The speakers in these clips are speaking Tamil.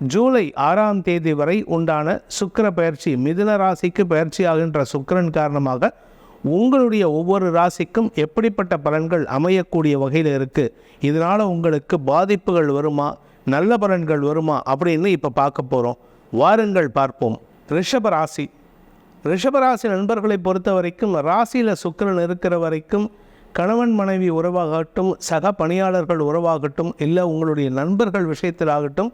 ஜூலை ஆறாம் தேதி வரை உண்டான சுக்கர பயிற்சி மிதுன ராசிக்கு பயிற்சி ஆகின்ற சுக்கிரன் காரணமாக உங்களுடைய ஒவ்வொரு ராசிக்கும் எப்படிப்பட்ட பலன்கள் அமையக்கூடிய வகையில் இருக்குது இதனால் உங்களுக்கு பாதிப்புகள் வருமா நல்ல பலன்கள் வருமா அப்படின்னு இப்போ பார்க்க போகிறோம் வாருங்கள் பார்ப்போம். ரிஷப ராசி. ரிஷபராசி நண்பர்களை பொறுத்த வரைக்கும் ராசியில் சுக்கரன் இருக்கிற வரைக்கும் கணவன் மனைவி உறவாகட்டும் சக பணியாளர்கள் உறவாகட்டும் இல்லை உங்களுடைய நண்பர்கள் விஷயத்தில் ஆகட்டும்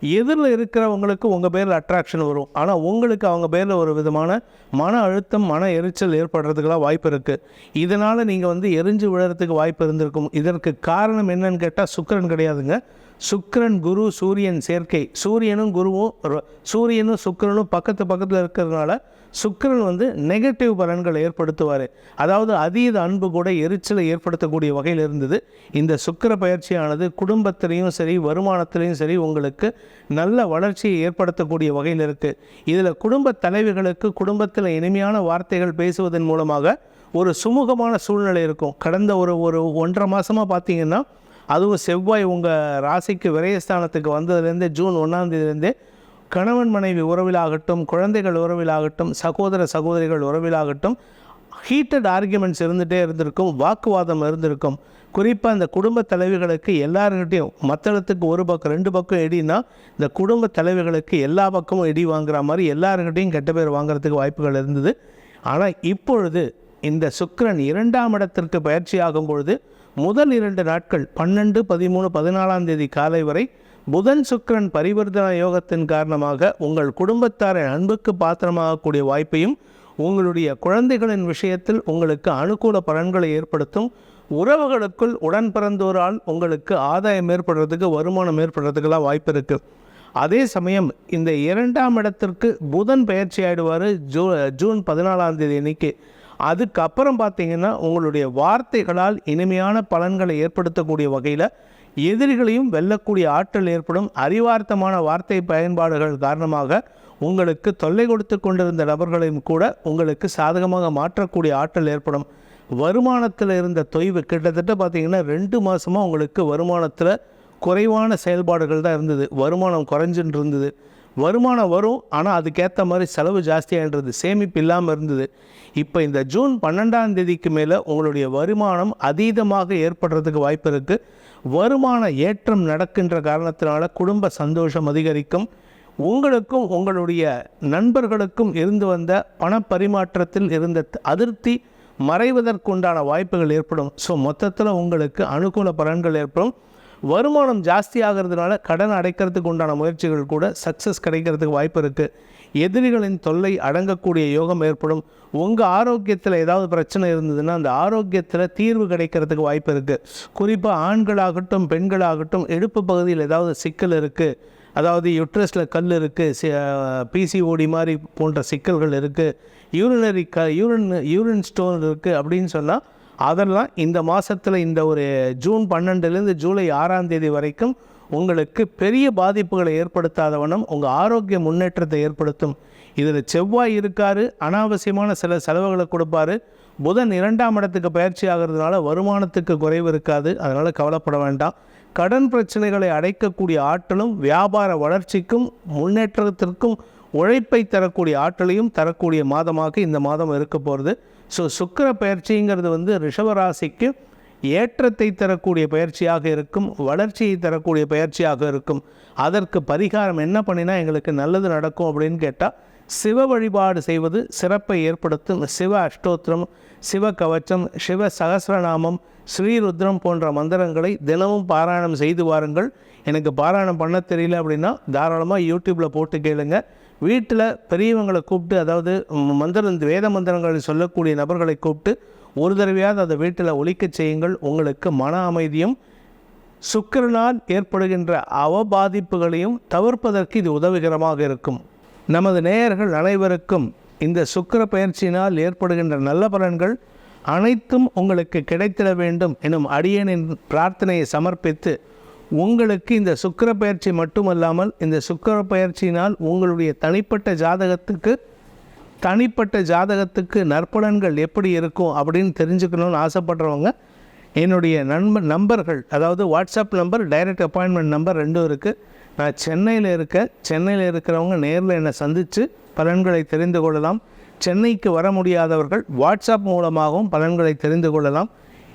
எதிரில் இருக்கிறவங்களுக்கு உங்கள் பேரில் அட்ராக்ஷன் வரும். ஆனால் உங்களுக்கு அவங்க பேரில் ஒரு விதமான மன அழுத்தம் மன எரிச்சல் ஏற்படுறதுக்கெல்லாம் வாய்ப்பு இருக்குது இதனால் நீங்கள் வந்து எரிஞ்சு விழறதுக்கு வாய்ப்பு இருந்திருக்கும். இதற்கு காரணம் என்னன்னு கேட்டால் சுக்கரன் கிடையாதுங்க. சுக்கிரன் குரு சூரியன் சேர்க்கை. சூரியனும் குருவும் சூரியனும் சுக்கரனும் பக்கத்து பக்கத்தில் இருக்கிறதுனால சுக்கரன் வந்து நெகட்டிவ் பலன்களை ஏற்படுத்துவார். அதாவது அதீத அன்பு கூட எரிச்சலை ஏற்படுத்தக்கூடிய வகையில் இருந்தது. இந்த சுக்கிர பயிற்சியானது குடும்பத்திலையும் சரி வருமானத்திலையும் சரி உங்களுக்கு நல்ல வளர்ச்சியை ஏற்படுத்தக்கூடிய வகையில் இருக்குது இதில் குடும்ப தலைவிகளுக்கு குடும்பத்தில் இனிமையான வார்த்தைகள் பேசுவதன் மூலமாக ஒரு சுமூகமான சூழ்நிலை இருக்கும். கடந்த ஒரு ஒரு ஒன்றரை மாதமாக பார்த்தீங்கன்னா அதுவும் செவ்வாய் உங்கள் ராசிக்கு விரயஸ்தானத்துக்கு வந்ததுலேருந்தே ஜூன் ஒன்றாம் தேதியிலேருந்தே கணவன் மனைவி உறவிலாகட்டும் குழந்தைகள் உறவிலாகட்டும் சகோதர சகோதரிகள் உறவிலாகட்டும் ஹீட்டட் ஆர்குமெண்ட்ஸ் இருந்துகிட்டே இருந்திருக்கும் வாக்குவாதம் இருந்திருக்கும். குறிப்பாக இந்த குடும்ப தலைவிகளுக்கு எல்லாருக்கிட்டையும் மத்தளத்துக்கு ஒரு பக்கம் ரெண்டு பக்கம் இடினா இந்த குடும்ப தலைவிகளுக்கு எல்லா பக்கமும் இடி வாங்குற மாதிரி எல்லாருக்கிட்டையும் கெட்ட பேர் வாங்குறதுக்கு வாய்ப்புகள் இருந்தது. ஆனால் இப்பொழுது இந்த சுக்கரன் இரண்டாம் இடத்திற்கு பயிற்சியாகும் பொழுது முதல் இரண்டு நாட்கள் பன்னெண்டு பதிமூணு பதினாலாம் தேதி காலை வரை புதன் சுக்கரன் பரிவர்த்தன யோகத்தின் காரணமாக உங்கள் குடும்பத்தாரின் அன்புக்கு பாத்திரமாகக்கூடிய வாய்ப்பையும் உங்களுடைய குழந்தைகளின் விஷயத்தில் உங்களுக்கு அனுகூல பலன்களை ஏற்படுத்தும். உறவுகளுக்குள் உடன் பிறந்தோரால் உங்களுக்கு ஆதாயம் ஏற்படுறதுக்கு வருமானம் ஏற்படுறதுக்கெல்லாம் வாய்ப்பு இருக்குது அதே சமயம் இந்த இரண்டாம் இடத்திற்கு புதன் பயிற்சி ஆயிடுவார். ஜூ ஜூன் பதினாலாம் தேதி அன்னைக்கு. அதுக்கப்புறம் பார்த்தீங்கன்னா உங்களுடைய வார்த்தைகளால் இனிமையான பலன்களை ஏற்படுத்தக்கூடிய வகையில் எதிரிகளையும் வெல்லக்கூடிய ஆற்றல் ஏற்படும் அறிவார்த்தமான வார்த்தை பயன்பாடுகள் காரணமாக உங்களுக்கு தொல்லை கொடுத்து கொண்டிருந்த நபர்களையும் கூட உங்களுக்கு சாதகமாக மாற்றக்கூடிய ஆற்றல் ஏற்படும். வருமானத்தில் இருந்த தொய்வு கிட்டத்தட்ட பார்த்தீங்கன்னா ரெண்டு மாதமாக உங்களுக்கு வருமானத்தில் குறைவான செயல்பாடுகள் தான் இருந்தது. வருமானம் குறைஞ்சுன்னு இருந்தது. வருமானம் வரும் ஆனால் அதுக்கேற்ற மாதிரி செலவு ஜாஸ்தியாகின்றது சேமிப்பு இல்லாமல் இருந்தது. இப்போ இந்த ஜூன் பன்னெண்டாம் தேதிக்கு மேலே உங்களுடைய வருமானம் அதீதமாக ஏற்படுறதுக்கு வாய்ப்பு இருக்குது வருமான ஏற்றம் நடக்கின்ற காரணத்தினால குடும்ப சந்தோஷம் அதிகரிக்கும். உங்களுக்கும் உங்களுடைய நண்பர்களுக்கும் இருந்து வந்த பணப்பரிமாற்றத்தில் இருந்த அதிருப்தி மறைவதற்குண்டான வாய்ப்புகள் ஏற்படும். ஸோ மொத்தத்தில் உங்களுக்கு அனுகூல பலன்கள் ஏற்படும். வருமானம் ஜாஸ்தி ஆகிறதுனால கடன் அடைக்கிறதுக்கு உண்டான முயற்சிகள் கூட சக்ஸஸ் கிடைக்கிறதுக்கு வாய்ப்பு இருக்குது எதிரிகளின் தொல்லை அடங்கக்கூடிய யோகம் ஏற்படும். உங்கள் ஆரோக்கியத்தில் ஏதாவது பிரச்சனை இருந்ததுன்னா அந்த ஆரோக்கியத்தில் தீர்வு கிடைக்கிறதுக்கு வாய்ப்பு இருக்குது குறிப்பாக ஆண்களாகட்டும் பெண்களாகட்டும் இடுப்பு பகுதியில் ஏதாவது சிக்கல் இருக்குது அதாவது யுட்ரஸில் கல் இருக்குது பிசிஓடி மாதிரி போன்ற சிக்கல்கள் இருக்குது யூரினரி க யூரின் யூரின் ஸ்டோன் இருக்குது அப்படின்னு சொன்னால் அதெல்லாம் இந்த மாதத்தில் இந்த ஒரு ஜூன் பன்னெண்டுலேருந்து ஜூலை ஆறாம் தேதி வரைக்கும் உங்களுக்கு பெரிய பாதிப்புகளை ஏற்படுத்தாத வண்ணம் உங்கள் ஆரோக்கிய முன்னேற்றத்தை ஏற்படுத்தும். இதில் செவ்வாய் இருக்கார் அனாவசியமான சில செலவுகளை கொடுப்பாரு. புதன் இரண்டாம் இடத்துக்கு பயிற்சி ஆகிறதுனால வருமானத்துக்கு குறைவு இருக்காது அதனால் கவலைப்பட வேண்டாம். கடன் பிரச்சனைகளை அடைக்கக்கூடிய ஆற்றலும் வியாபார வளர்ச்சிக்கும் முன்னேற்றத்திற்கும் உழைப்பை தரக்கூடிய ஆற்றலையும் தரக்கூடிய மாதமாக இந்த மாதம் இருக்க போகிறது ஸோ சுக்கிர பயிற்சிங்கிறது வந்து ரிஷவராசிக்கு ஏற்றத்தை தரக்கூடிய பயிற்சியாக இருக்கும் வளர்ச்சியை தரக்கூடிய பயிற்சியாக இருக்கும். அதற்கு பரிகாரம் என்ன பண்ணினா எங்களுக்கு நல்லது நடக்கும் அப்படின்னு கேட்டால் சிவ வழிபாடு செய்வது சிறப்பை ஏற்படுத்தும். சிவ அஷ்டோத்திரம் சிவ கவச்சம் சிவ சகசிரநாமம் ஸ்ரீருத்ரம் போன்ற மந்திரங்களை தினமும் பாராயணம் செய்து வாருங்கள். எனக்கு பாராயணம் பண்ண தெரியல அப்படின்னா தாராளமாக யூடியூப்பில் போட்டு கேளுங்க. வீட்டில் பெரியவங்களை கூப்பிட்டு அதாவது மந்திரம் வேத மந்திரங்களை சொல்லக்கூடிய நபர்களை கூப்பிட்டு ஒரு தடவையாவது அதை வீட்டில் ஒழிக்கச் செய்யுங்கள். உங்களுக்கு மன அமைதியும் சுக்கரனால் ஏற்படுகின்ற அவபாதிப்புகளையும் தவிர்ப்பதற்கு இது உதவிகரமாக இருக்கும். நமது நேயர்கள் அனைவருக்கும் இந்த சுக்கிர பயிற்சியினால் ஏற்படுகின்ற நல்ல பலன்கள் அனைத்தும் உங்களுக்கு கிடைத்திட வேண்டும் எனும் அடியனின் பிரார்த்தனையை சமர்ப்பித்து உங்களுக்கு இந்த சுக்கிர பயிற்சி மட்டுமல்லாமல் இந்த சுக்கர பயிற்சியினால் உங்களுடைய தனிப்பட்ட ஜாதகத்துக்கு தனிப்பட்ட ஜாதகத்துக்கு நற்பலன்கள் எப்படி இருக்கும் அப்படின்னு தெரிஞ்சுக்கணும்னு ஆசைப்படுறவங்க என்னுடைய நண்ப நம்பர்கள் அதாவது WhatsApp number direct appointment number ரெண்டும் இருக்குது நான் சென்னையில் இருக்கேன் சென்னையில் இருக்கிறவங்க நேரில் என்னை சந்தித்து பலன்களை தெரிந்து கொள்ளலாம். சென்னைக்கு வர முடியாதவர்கள் வாட்ஸ்அப் மூலமாகவும் பலன்களை தெரிந்து கொள்ளலாம்.